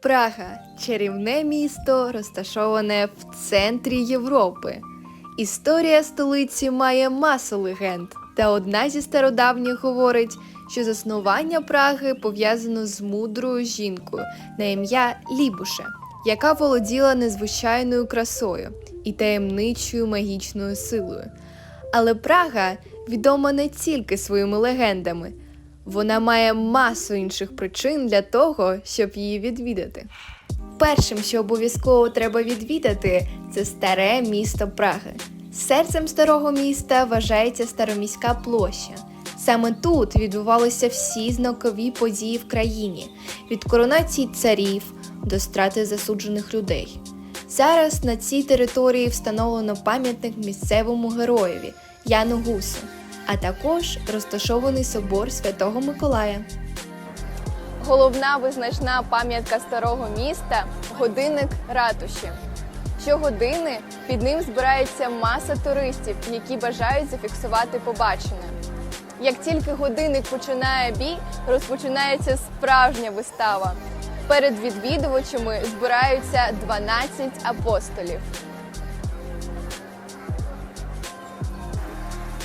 Прага чарівне місто, розташоване в центрі Європи. Історія столиці має масу легенд, та одна зі стародавніх говорить, що заснування Праги пов'язано з мудрою жінкою на ім'я Лібуше, яка володіла незвичайною красою і таємничою магічною силою. Але Прага відома не тільки своїми легендами, вона має масу інших причин для того, щоб її відвідати. Першим, що обов'язково треба відвідати, це старе місто Праги. Серцем старого міста вважається староміська площа. Саме тут відбувалися всі знакові події в країні від коронації царів до страти засуджених людей. Зараз на цій території встановлено пам'ятник місцевому героєві Яну Гусу, а також розташований собор Святого Миколая. Головна визначна пам'ятка старого міста годинник ратуші. Щогодини під ним збирається маса туристів, які бажають зафіксувати побачене. Як тільки годинник починає бій, розпочинається справжня вистава. Перед відвідувачами збираються 12 апостолів.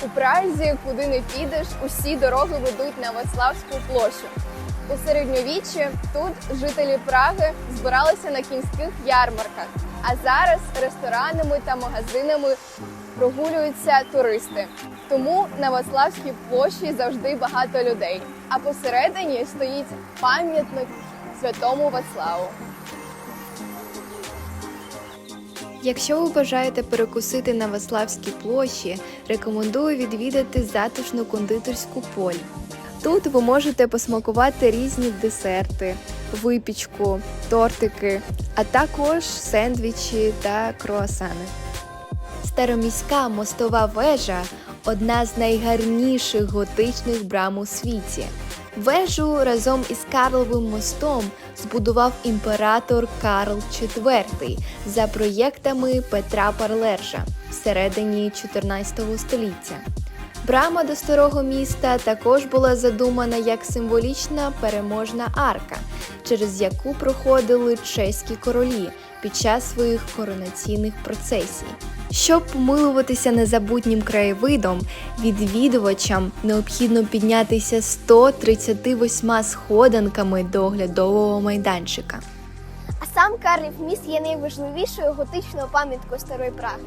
У Празі, куди не підеш, усі дороги ведуть на Вацлавську площу. У середньовіччі тут жителі Праги збиралися на кінських ярмарках, а зараз ресторанами та магазинами прогулюються туристи. Тому на Вацлавській площі завжди багато людей. А посередині стоїть пам'ятник святому Вацлаву. Якщо ви бажаєте перекусити на Ваславській площі, рекомендую відвідати затишну кондитерську поль. Тут ви можете посмакувати різні десерти, випічку, тортики, а також сендвічі та круасани. Староміська мостова вежа одна з найгарніших готичних брам у світі. Вежу разом із Карловим мостом збудував імператор Карл IV за проєктами Петра Парлержа всередині 14 століття. Брама до старого міста також була задумана як символічна переможна арка, через яку проходили чеські королі під час своїх коронаційних процесій. Щоб помилуватися незабутнім краєвидом, відвідувачам необхідно піднятися 138 сходинками до оглядового майданчика. А сам Карлів міст є найважливішою готичною пам'яткою старої Праги.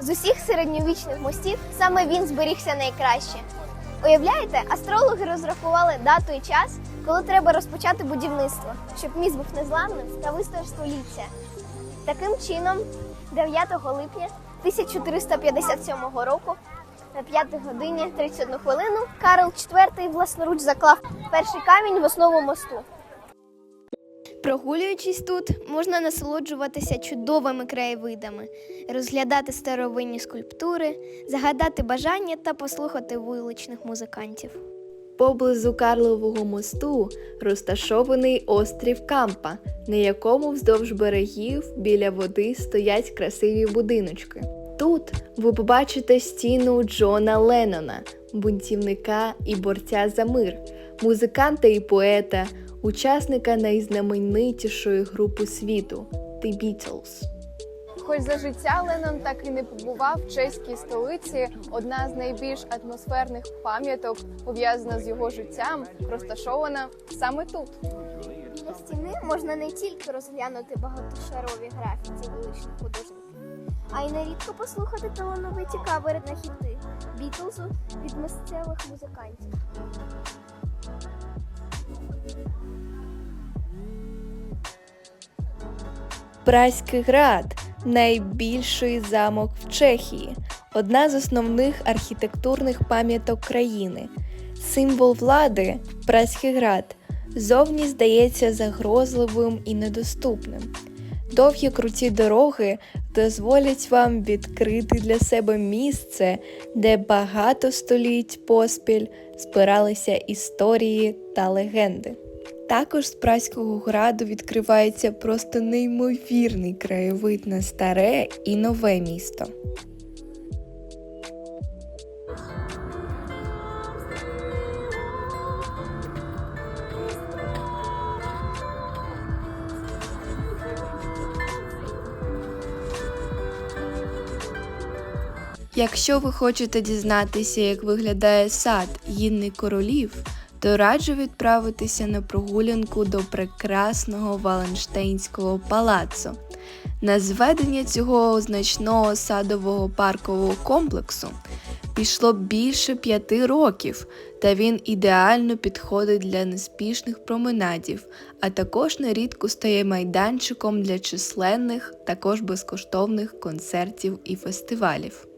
З усіх середньовічних мостів саме він зберігся найкраще. Уявляєте, астрологи розрахували дату і час, коли треба розпочати будівництво, щоб міст був незламним та вистояв століття. Таким чином, 9 липня 1457 року на 5 годині 31 хвилину Карл IV власноруч заклав перший камінь в основу мосту. Прогулюючись тут, можна насолоджуватися чудовими краєвидами, розглядати старовинні скульптури, загадати бажання та послухати вуличних музикантів. Поблизу Карлового мосту розташований острів Кампа, на якому вздовж берегів біля води стоять красиві будиночки. Тут ви побачите стіну Джона Леннона, бунтівника і борця за мир, музиканта і поета, учасника найзнаменитішої групи світу The Beatles. Хоч за життя Леннон так і не побував в чеській столиці, одна з найбільш атмосферних пам'яток, пов'язана з його життям, розташована саме тут. Біля стіни можна не тільки розглянути багатошарові графіті вуличних художників, а й нерідко послухати талановиті кавери на хіти Бітлзу від місцевих музикантів. Праський град найбільший замок в Чехії, одна з основних архітектурних пам'яток країни. Символ влади Праський град зовні здається загрозливим і недоступним. Довгі круті дороги дозволять вам відкрити для себе місце, де багато століть поспіль збиралися історії та легенди. Також з праського граду відкривається просто неймовірний краєвид на старе і нове місто. Якщо ви хочете дізнатися, як виглядає сад Гінний королів, то раджу відправитися на прогулянку до прекрасного Валенштейнського палацу. На зведення цього значного садового паркового комплексу пішло більше п'яти років, та він ідеально підходить для неспішних променадів, а також нерідко стає майданчиком для численних, також безкоштовних концертів і фестивалів.